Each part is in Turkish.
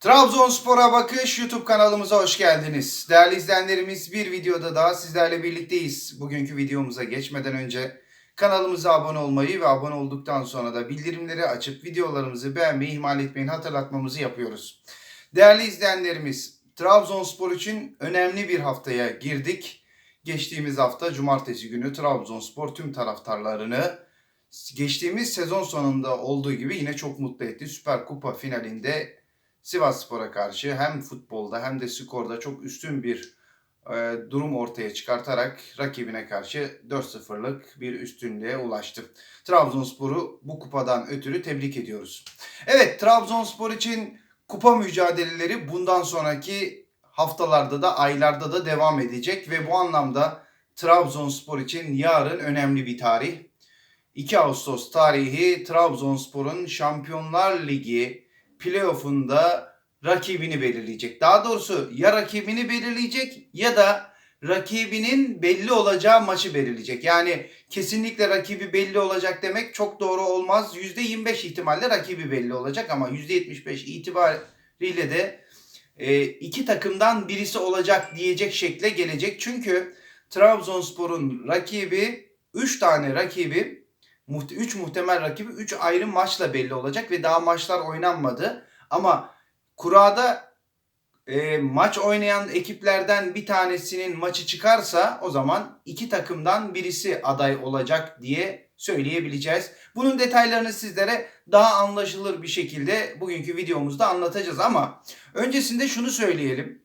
Trabzonspor'a Bakış YouTube kanalımıza hoş geldiniz. Değerli izleyenlerimiz bir videoda daha sizlerle birlikteyiz. Bugünkü videomuza geçmeden önce kanalımıza abone olmayı ve abone olduktan sonra da bildirimleri açıp videolarımızı beğenmeyi ihmal etmeyin hatırlatmamızı yapıyoruz. Değerli izleyenlerimiz Trabzonspor için önemli bir haftaya girdik. Geçtiğimiz hafta cumartesi günü Trabzonspor tüm taraftarlarını geçtiğimiz sezon sonunda olduğu gibi yine çok mutlu etti. Süper Kupa finalinde Sivasspor'a karşı hem futbolda hem de skorda çok üstün bir e, durum ortaya çıkartarak rakibine karşı 4-0'lık bir üstünlüğe ulaştı. Trabzonspor'u bu kupadan ötürü tebrik ediyoruz. Evet Trabzonspor için kupa mücadeleleri bundan sonraki haftalarda da aylarda da devam edecek ve bu anlamda Trabzonspor için yarın önemli bir tarih. 2 Ağustos tarihi Trabzonspor'un Şampiyonlar Ligi playoff'unda rakibini belirleyecek. Daha doğrusu ya rakibini belirleyecek ya da rakibinin belli olacağı maçı belirleyecek. Yani kesinlikle rakibi belli olacak demek çok doğru olmaz. %25 ihtimalle rakibi belli olacak ama %75 itibariyle de e, iki takımdan birisi olacak diyecek şekle gelecek. Çünkü Trabzonspor'un rakibi 3 tane rakibi 3 muhtemel rakibi 3 ayrı maçla belli olacak ve daha maçlar oynanmadı. Ama kurada e, maç oynayan ekiplerden bir tanesinin maçı çıkarsa o zaman iki takımdan birisi aday olacak diye söyleyebileceğiz. Bunun detaylarını sizlere daha anlaşılır bir şekilde bugünkü videomuzda anlatacağız ama öncesinde şunu söyleyelim.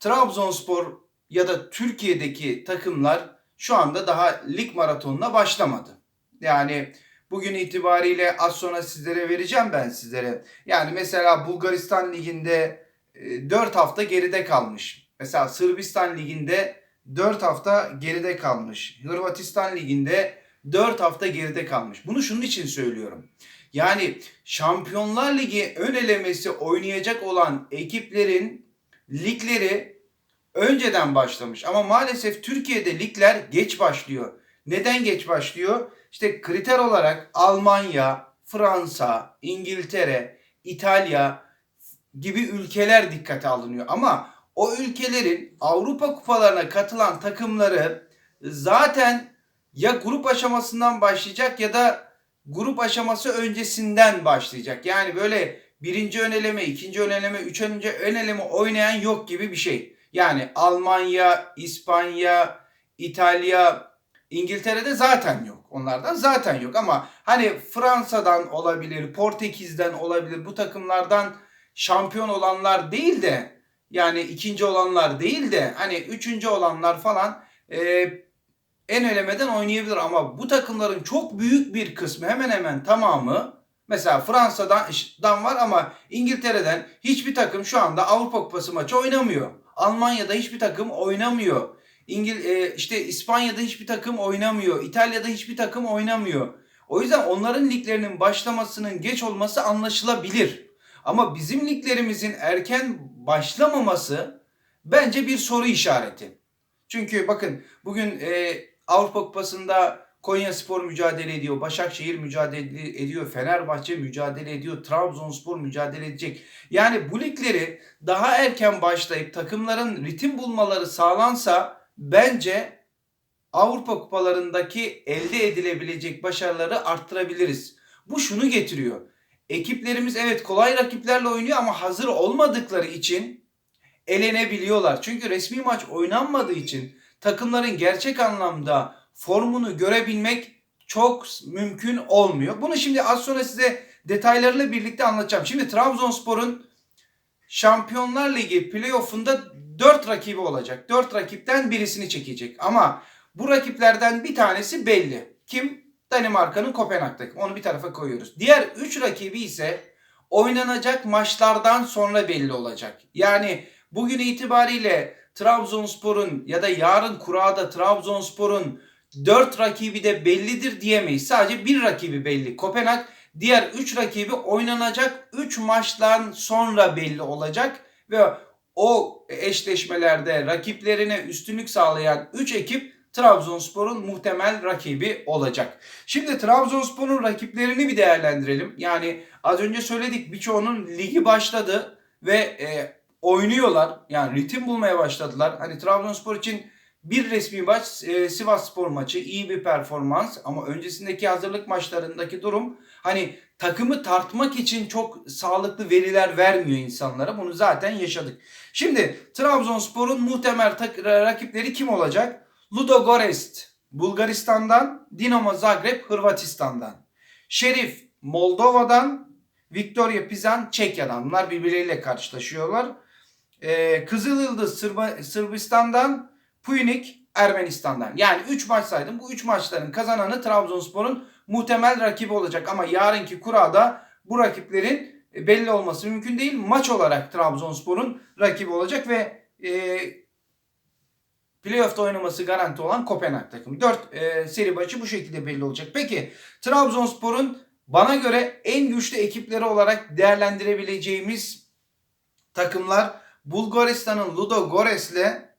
Trabzonspor ya da Türkiye'deki takımlar şu anda daha lig maratonuna başlamadı. Yani bugün itibariyle az sonra sizlere vereceğim ben sizlere. Yani mesela Bulgaristan liginde 4 hafta geride kalmış. Mesela Sırbistan liginde 4 hafta geride kalmış. Hırvatistan liginde 4 hafta geride kalmış. Bunu şunun için söylüyorum. Yani Şampiyonlar Ligi ön elemesi oynayacak olan ekiplerin ligleri önceden başlamış. Ama maalesef Türkiye'de ligler geç başlıyor. Neden geç başlıyor? İşte kriter olarak Almanya, Fransa, İngiltere, İtalya gibi ülkeler dikkate alınıyor. Ama o ülkelerin Avrupa kupalarına katılan takımları zaten ya grup aşamasından başlayacak ya da grup aşaması öncesinden başlayacak. Yani böyle birinci ön eleme, ikinci ön eleme, üçüncü ön eleme oynayan yok gibi bir şey. Yani Almanya, İspanya, İtalya, İngiltere'de zaten yok. Onlardan zaten yok ama hani Fransa'dan olabilir, Portekiz'den olabilir bu takımlardan şampiyon olanlar değil de yani ikinci olanlar değil de hani üçüncü olanlar falan e, en elemeden oynayabilir ama bu takımların çok büyük bir kısmı hemen hemen tamamı mesela Fransa'dan var ama İngiltere'den hiçbir takım şu anda Avrupa Kupası maçı oynamıyor. Almanya'da hiçbir takım oynamıyor. İngil e, işte İspanya'da hiçbir takım oynamıyor. İtalya'da hiçbir takım oynamıyor. O yüzden onların liglerinin başlamasının geç olması anlaşılabilir. Ama bizim liglerimizin erken başlamaması bence bir soru işareti. Çünkü bakın bugün e, Avrupa Kupası'nda Konya Spor mücadele ediyor, Başakşehir mücadele ediyor, Fenerbahçe mücadele ediyor, Trabzonspor mücadele edecek. Yani bu ligleri daha erken başlayıp takımların ritim bulmaları sağlansa bence Avrupa kupalarındaki elde edilebilecek başarıları arttırabiliriz. Bu şunu getiriyor. Ekiplerimiz evet kolay rakiplerle oynuyor ama hazır olmadıkları için elenebiliyorlar. Çünkü resmi maç oynanmadığı için takımların gerçek anlamda formunu görebilmek çok mümkün olmuyor. Bunu şimdi az sonra size detaylarıyla birlikte anlatacağım. Şimdi Trabzonspor'un Şampiyonlar Ligi playoff'unda 4 rakibi olacak. 4 rakipten birisini çekecek. Ama bu rakiplerden bir tanesi belli. Kim? Danimarka'nın Kopenhag takımı. Onu bir tarafa koyuyoruz. Diğer 3 rakibi ise oynanacak maçlardan sonra belli olacak. Yani bugün itibariyle Trabzonspor'un ya da yarın kurada Trabzonspor'un 4 rakibi de bellidir diyemeyiz. Sadece bir rakibi belli. Kopenhag diğer 3 rakibi oynanacak 3 maçtan sonra belli olacak ve o eşleşmelerde rakiplerine üstünlük sağlayan 3 ekip Trabzonspor'un muhtemel rakibi olacak. Şimdi Trabzonspor'un rakiplerini bir değerlendirelim. Yani az önce söyledik birçoğunun ligi başladı. ve e, oynuyorlar. Yani ritim bulmaya başladılar. Hani Trabzonspor için bir resmi maç e, Sivas Spor maçı iyi bir performans ama öncesindeki hazırlık maçlarındaki durum hani takımı tartmak için çok sağlıklı veriler vermiyor insanlara. Bunu zaten yaşadık. Şimdi Trabzonspor'un muhtemel rakipleri kim olacak? Ludogorets Bulgaristan'dan, Dinamo Zagreb Hırvatistan'dan. Şerif Moldova'dan, Victoria Pizan Çekya'dan. Bunlar birbirleriyle karşılaşıyorlar. Ee, Kızıl Yıldız Sırba- Sırbistan'dan, Puynik Ermenistan'dan. Yani 3 maç saydım. Bu 3 maçların kazananı Trabzonspor'un muhtemel rakibi olacak. Ama yarınki kurada bu rakiplerin e, belli olması mümkün değil. Maç olarak Trabzonspor'un rakibi olacak ve e, playoff'ta oynaması garanti olan Kopenhag takımı. 4 e, seri maçı bu şekilde belli olacak. Peki Trabzonspor'un bana göre en güçlü ekipleri olarak değerlendirebileceğimiz takımlar Bulgaristan'ın Ludogorets ile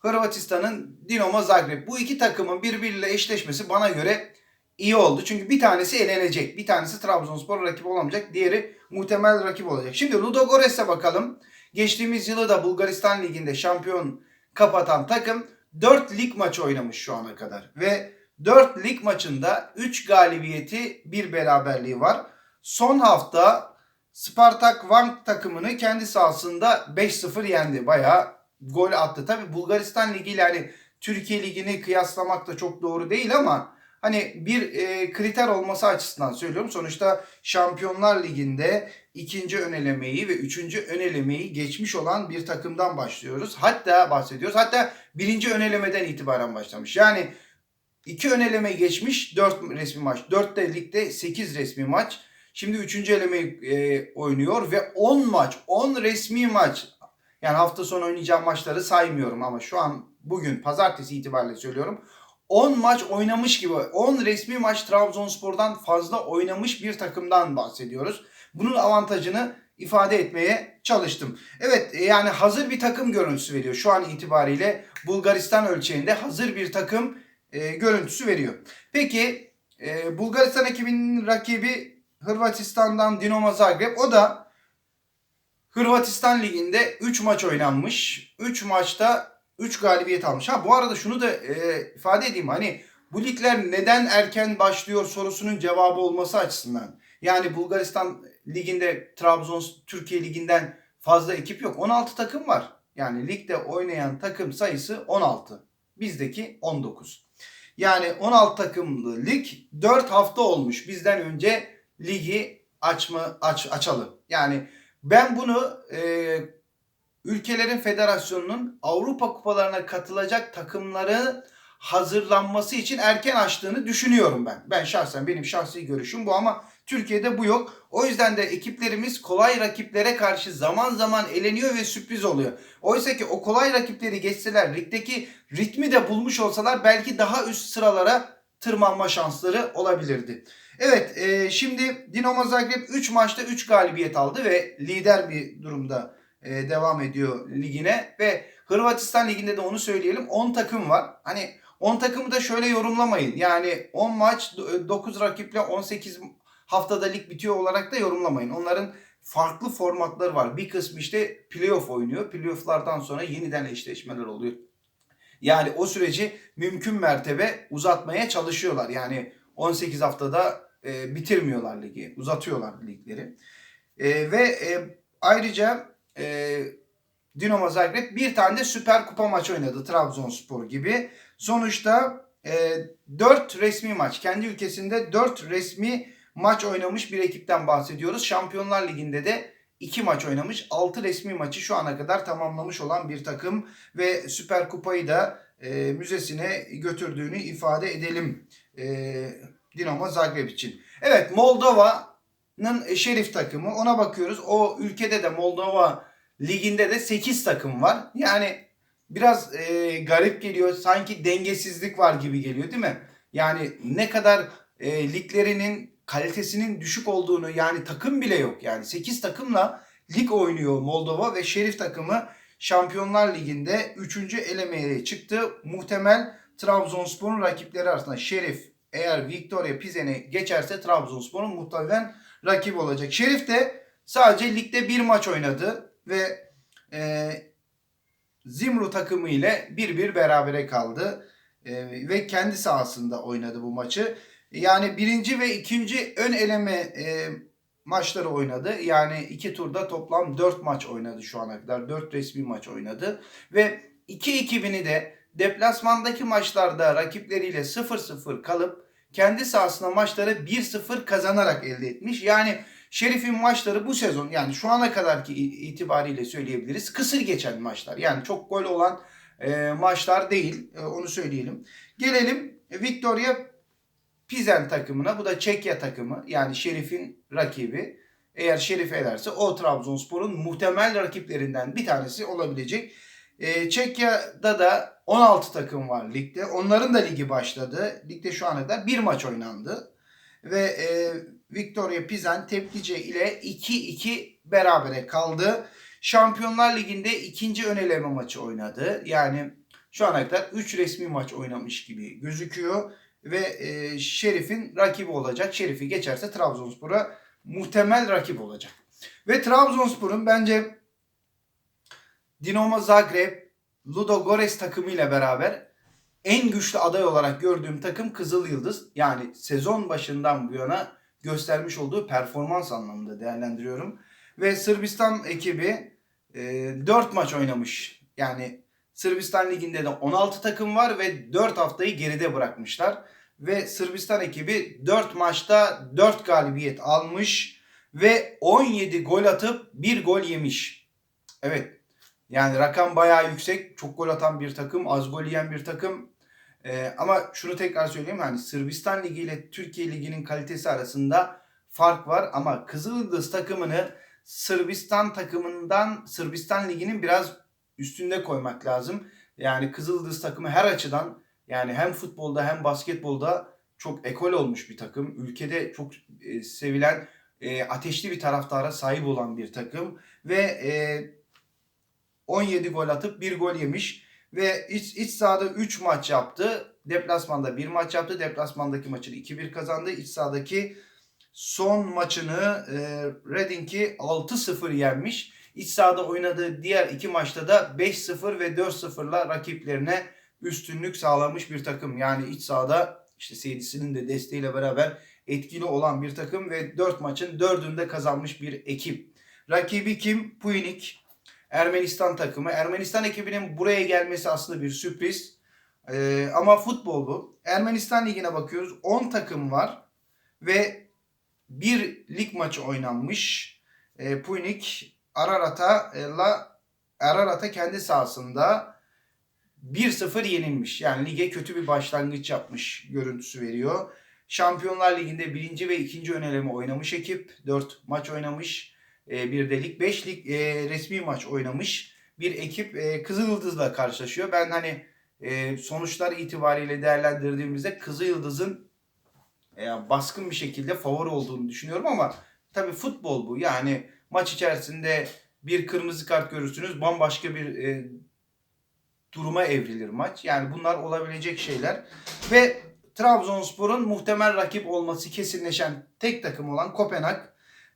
Hırvatistan'ın Dinamo Zagreb. Bu iki takımın birbiriyle eşleşmesi bana göre iyi oldu. Çünkü bir tanesi elenecek. Bir tanesi Trabzonspor rakip olamayacak. Diğeri muhtemel rakip olacak. Şimdi Ludogorets'e bakalım. Geçtiğimiz yılı da Bulgaristan Ligi'nde şampiyon kapatan takım 4 lig maçı oynamış şu ana kadar. Ve 4 lig maçında 3 galibiyeti, 1 beraberliği var. Son hafta Spartak Vank takımını kendi sahasında 5-0 yendi. Bayağı gol attı. Tabi Bulgaristan Ligi ile hani Türkiye Ligi'ni kıyaslamak da çok doğru değil ama hani bir e, kriter olması açısından söylüyorum. Sonuçta Şampiyonlar Ligi'nde ikinci önelemeyi ve üçüncü önelemeyi geçmiş olan bir takımdan başlıyoruz. Hatta bahsediyoruz. Hatta birinci önelemeden itibaren başlamış. Yani iki önelemeyi geçmiş dört resmi maç. Dörtte ligde sekiz resmi maç. Şimdi üçüncü elemeyi e, oynuyor ve 10 maç, 10 resmi maç. Yani hafta sonu oynayacağım maçları saymıyorum ama şu an bugün pazartesi itibariyle söylüyorum. 10 maç oynamış gibi 10 resmi maç Trabzonspor'dan fazla oynamış bir takımdan bahsediyoruz. Bunun avantajını ifade etmeye çalıştım. Evet e, yani hazır bir takım görüntüsü veriyor. Şu an itibariyle Bulgaristan ölçeğinde hazır bir takım e, görüntüsü veriyor. Peki e, Bulgaristan ekibinin rakibi Hırvatistan'dan Dinamo Zagreb. O da Hırvatistan Ligi'nde 3 maç oynanmış. 3 maçta 3 galibiyet almış. Ha bu arada şunu da e, ifade edeyim. Hani bu ligler neden erken başlıyor sorusunun cevabı olması açısından. Yani Bulgaristan Ligi'nde Trabzon Türkiye Ligi'nden fazla ekip yok. 16 takım var. Yani ligde oynayan takım sayısı 16. Bizdeki 19. Yani 16 takımlı lig 4 hafta olmuş. Bizden önce ligi açma aç açalım. Yani ben bunu e, ülkelerin federasyonunun Avrupa kupalarına katılacak takımları hazırlanması için erken açtığını düşünüyorum ben. Ben şahsen benim şahsi görüşüm bu ama Türkiye'de bu yok. O yüzden de ekiplerimiz kolay rakiplere karşı zaman zaman eleniyor ve sürpriz oluyor. Oysa ki o kolay rakipleri geçseler, ligdeki ritmi de bulmuş olsalar belki daha üst sıralara tırmanma şansları olabilirdi. Evet e, şimdi Dinamo Zagreb 3 maçta 3 galibiyet aldı ve lider bir durumda e, devam ediyor ligine ve Hırvatistan liginde de onu söyleyelim 10 takım var. Hani 10 takımı da şöyle yorumlamayın. Yani 10 maç 9 rakiple 18 haftada lig bitiyor olarak da yorumlamayın. Onların farklı formatları var. Bir kısmı işte playoff oynuyor. Playoff'lardan sonra yeniden eşleşmeler oluyor. Yani o süreci mümkün mertebe uzatmaya çalışıyorlar. Yani 18 haftada e, bitirmiyorlar ligi. Uzatıyorlar ligleri. E, ve e, ayrıca e, Dinamo Zagreb bir tane de Süper Kupa maçı oynadı Trabzonspor gibi. Sonuçta e, 4 resmi maç. Kendi ülkesinde 4 resmi maç oynamış bir ekipten bahsediyoruz. Şampiyonlar Ligi'nde de 2 maç oynamış. 6 resmi maçı şu ana kadar tamamlamış olan bir takım ve Süper Kupayı da e, müzesine götürdüğünü ifade edelim. E, Dinamo Zagreb için. Evet Moldova'nın Şerif takımı ona bakıyoruz. O ülkede de Moldova liginde de 8 takım var. Yani biraz e, garip geliyor. Sanki dengesizlik var gibi geliyor değil mi? Yani ne kadar e, liglerinin kalitesinin düşük olduğunu yani takım bile yok. Yani 8 takımla lig oynuyor Moldova ve Şerif takımı Şampiyonlar Ligi'nde 3. elemeye çıktı. Muhtemel Trabzonspor'un rakipleri arasında Şerif eğer Victoria Pizen'i geçerse Trabzonspor'un muhtemelen rakip olacak. Şerif de sadece ligde bir maç oynadı ve e, Zimru takımı ile 1-1 berabere kaldı. E, ve kendi sahasında oynadı bu maçı. Yani birinci ve ikinci ön eleme e, maçları oynadı. Yani iki turda toplam 4 maç oynadı şu ana kadar. 4 resmi maç oynadı. Ve iki ekibini de deplasmandaki maçlarda rakipleriyle 0-0 kalıp kendi sahasında maçları 1-0 kazanarak elde etmiş. Yani Şerif'in maçları bu sezon yani şu ana kadarki itibariyle söyleyebiliriz kısır geçen maçlar. Yani çok gol olan e, maçlar değil e, onu söyleyelim. Gelelim Victoria Pizen takımına. Bu da Çekya takımı. Yani Şerif'in rakibi. Eğer Şerif ederse o Trabzonspor'un muhtemel rakiplerinden bir tanesi olabilecek. E, Çekya'da da 16 takım var ligde. Onların da ligi başladı. Ligde şu ana kadar bir maç oynandı. Ve e, Victoria Pizen Teplice ile 2-2 berabere kaldı. Şampiyonlar Ligi'nde ikinci ön eleme maçı oynadı. Yani şu ana kadar 3 resmi maç oynamış gibi gözüküyor. Ve e, Şerif'in rakibi olacak. Şerif'i geçerse Trabzonspor'a muhtemel rakip olacak. Ve Trabzonspor'un bence Dinamo Zagreb, Ludogorets takımıyla beraber en güçlü aday olarak gördüğüm takım Kızıl Yıldız. Yani sezon başından bu yana göstermiş olduğu performans anlamında değerlendiriyorum. Ve Sırbistan ekibi e, 4 maç oynamış. Yani Sırbistan Ligi'nde de 16 takım var ve 4 haftayı geride bırakmışlar. Ve Sırbistan ekibi 4 maçta 4 galibiyet almış ve 17 gol atıp 1 gol yemiş. Evet yani rakam bayağı yüksek. Çok gol atan bir takım, az gol yiyen bir takım. Ee, ama şunu tekrar söyleyeyim hani Sırbistan Ligi ile Türkiye Ligi'nin kalitesi arasında fark var ama Kızıldız takımını Sırbistan takımından Sırbistan Ligi'nin biraz üstünde koymak lazım. Yani Kızıldız takımı her açıdan yani hem futbolda hem basketbolda çok ekol olmuş bir takım. Ülkede çok e, sevilen e, ateşli bir taraftara sahip olan bir takım ve e, 17 gol atıp 1 gol yemiş ve iç, iç sahada 3 maç yaptı. Deplasmanda 1 maç yaptı. Deplasmandaki maçını 2-1 kazandı. İç sahadaki son maçını e, Reading'i 6-0 yenmiş. İç sahada oynadığı diğer iki maçta da 5-0 ve 4-0'la rakiplerine üstünlük sağlamış bir takım. Yani iç sahada işte seyircisinin de desteğiyle beraber etkili olan bir takım ve 4 maçın 4'ünde kazanmış bir ekip. Rakibi kim? Puynik. Ermenistan takımı. Ermenistan ekibinin buraya gelmesi aslında bir sürpriz. Ee, ama futbol bu. Ermenistan ligine bakıyoruz. 10 takım var ve bir lig maçı oynanmış. Ee, Puynik e, la Ararat'a kendi sahasında 1-0 yenilmiş. Yani lige kötü bir başlangıç yapmış görüntüsü veriyor. Şampiyonlar Ligi'nde birinci ve ikinci öneleme oynamış ekip. 4 maç oynamış. E, bir de lig 5 lig e, resmi maç oynamış bir ekip e, Kızılyıldız'la karşılaşıyor. Ben hani e, sonuçlar itibariyle değerlendirdiğimizde Kızılyıldız'ın e, baskın bir şekilde favori olduğunu düşünüyorum ama tabii futbol bu. Yani maç içerisinde bir kırmızı kart görürsünüz bambaşka bir e, duruma evrilir maç. Yani bunlar olabilecek şeyler. Ve Trabzonspor'un muhtemel rakip olması kesinleşen tek takım olan Kopenhag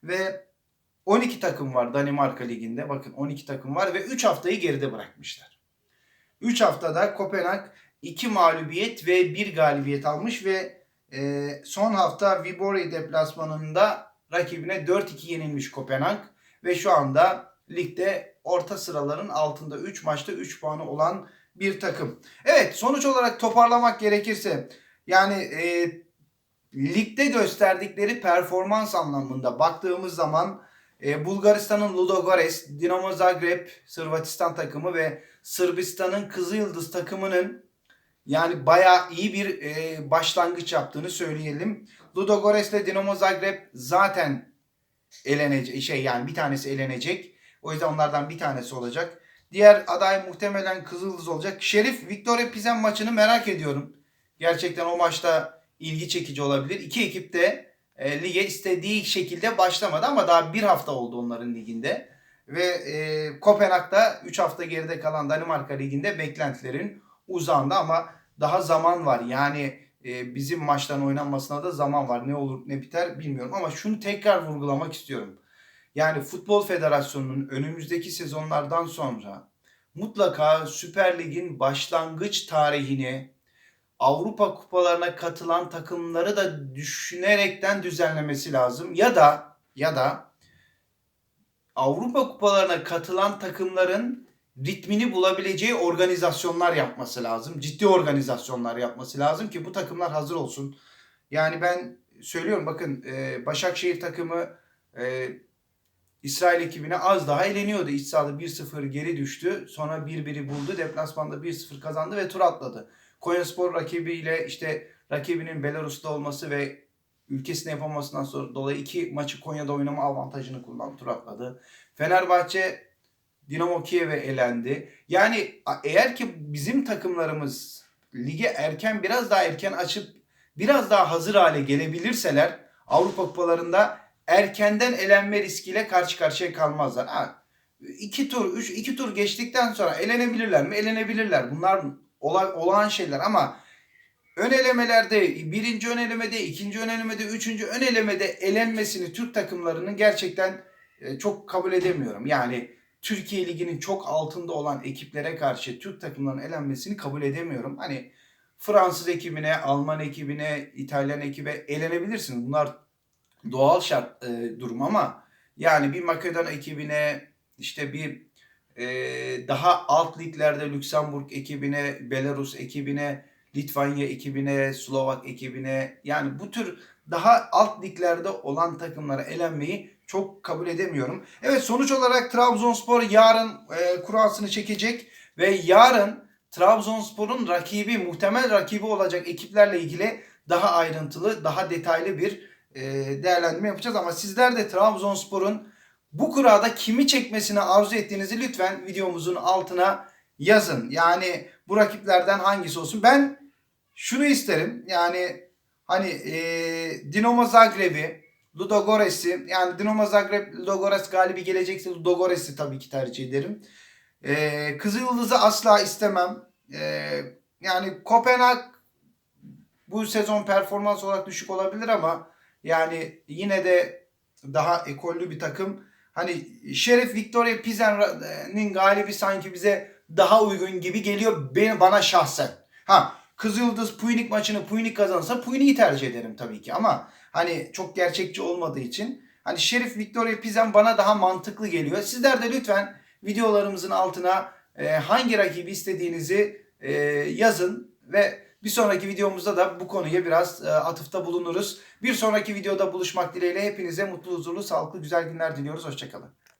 ve 12 takım var Danimarka Ligi'nde. Bakın 12 takım var ve 3 haftayı geride bırakmışlar. 3 haftada Kopenhag 2 mağlubiyet ve 1 galibiyet almış ve e, son hafta Viborg deplasmanında rakibine 4-2 yenilmiş Kopenhag ve şu anda ligde orta sıraların altında 3 maçta 3 puanı olan bir takım. Evet sonuç olarak toparlamak gerekirse yani e, ligde gösterdikleri performans anlamında baktığımız zaman e, Bulgaristan'ın Ludogorets, Dinamo Zagreb, Sırvatistan takımı ve Sırbistan'ın Kızılyıldız takımının yani bayağı iyi bir e, başlangıç yaptığını söyleyelim. Ludogorets ile Dinamo Zagreb zaten elenecek şey yani bir tanesi elenecek. O yüzden onlardan bir tanesi olacak. Diğer aday muhtemelen Kızıldız olacak. Şerif Victoria Pizen maçını merak ediyorum. Gerçekten o maçta ilgi çekici olabilir. İki ekip de e, lige istediği şekilde başlamadı ama daha bir hafta oldu onların liginde. Ve e, Kopenhag'da 3 hafta geride kalan Danimarka liginde beklentilerin uzağında ama daha zaman var. Yani e, bizim maçtan oynanmasına da zaman var. Ne olur ne biter bilmiyorum ama şunu tekrar vurgulamak istiyorum. Yani Futbol Federasyonu'nun önümüzdeki sezonlardan sonra mutlaka Süper Lig'in başlangıç tarihini Avrupa kupalarına katılan takımları da düşünerekten düzenlemesi lazım. Ya da ya da Avrupa kupalarına katılan takımların ritmini bulabileceği organizasyonlar yapması lazım. Ciddi organizasyonlar yapması lazım ki bu takımlar hazır olsun. Yani ben söylüyorum bakın e, Başakşehir takımı e, İsrail ekibine az daha eleniyordu. İç sahada 1-0 geri düştü. Sonra 1-1'i buldu. Deplasmanda 1-0 kazandı ve tur atladı. Konyaspor rakibiyle işte rakibinin Belarus'ta olması ve ülkesine yapamasından sonra dolayı iki maçı Konya'da oynama avantajını kullandı. Tur atladı. Fenerbahçe Dinamo Kiev'e elendi. Yani eğer ki bizim takımlarımız lige erken biraz daha erken açıp biraz daha hazır hale gelebilirseler Avrupa kupalarında erkenden elenme riskiyle karşı karşıya kalmazlar. Ha, iki tur, üç, iki tur geçtikten sonra elenebilirler mi? Elenebilirler. Bunlar olay, olağan şeyler ama ön elemelerde, birinci ön elemede, ikinci ön elemede, üçüncü ön elemede elenmesini Türk takımlarının gerçekten e, çok kabul edemiyorum. Yani Türkiye Ligi'nin çok altında olan ekiplere karşı Türk takımlarının elenmesini kabul edemiyorum. Hani Fransız ekibine, Alman ekibine, İtalyan ekibe elenebilirsiniz. Bunlar doğal şart e, durum ama yani bir Makedon ekibine işte bir e, daha alt liglerde Lüksemburg ekibine, Belarus ekibine, Litvanya ekibine, Slovak ekibine yani bu tür daha alt liglerde olan takımlara elenmeyi çok kabul edemiyorum. Evet sonuç olarak Trabzonspor yarın e, kurasını çekecek ve yarın Trabzonspor'un rakibi, muhtemel rakibi olacak ekiplerle ilgili daha ayrıntılı, daha detaylı bir e, değerlendirme yapacağız. Ama sizler de Trabzonspor'un bu kurada kimi çekmesini arzu ettiğinizi lütfen videomuzun altına yazın. Yani bu rakiplerden hangisi olsun? Ben şunu isterim. Yani hani e, Dinamo Zagreb'i, Ludogores'i yani Dinamo Zagreb, Ludogorets galibi gelecekse Ludogores'i tabii ki tercih ederim. E, Kızılyıldız'ı asla istemem. E, yani Kopenhag bu sezon performans olarak düşük olabilir ama yani yine de daha ekollü bir takım. Hani Şerif Victoria Pisen'in galibi sanki bize daha uygun gibi geliyor benim bana şahsen. Ha Kızıldız Puynik maçını Puynik kazanırsa Puynik'i tercih ederim tabii ki ama hani çok gerçekçi olmadığı için hani Şerif Victoria Pizen bana daha mantıklı geliyor. Sizler de lütfen videolarımızın altına e, hangi rakibi istediğinizi e, yazın ve bir sonraki videomuzda da bu konuya biraz e, atıfta bulunuruz. Bir sonraki videoda buluşmak dileğiyle hepinize mutlu, huzurlu, sağlıklı, güzel günler diliyoruz. Hoşçakalın.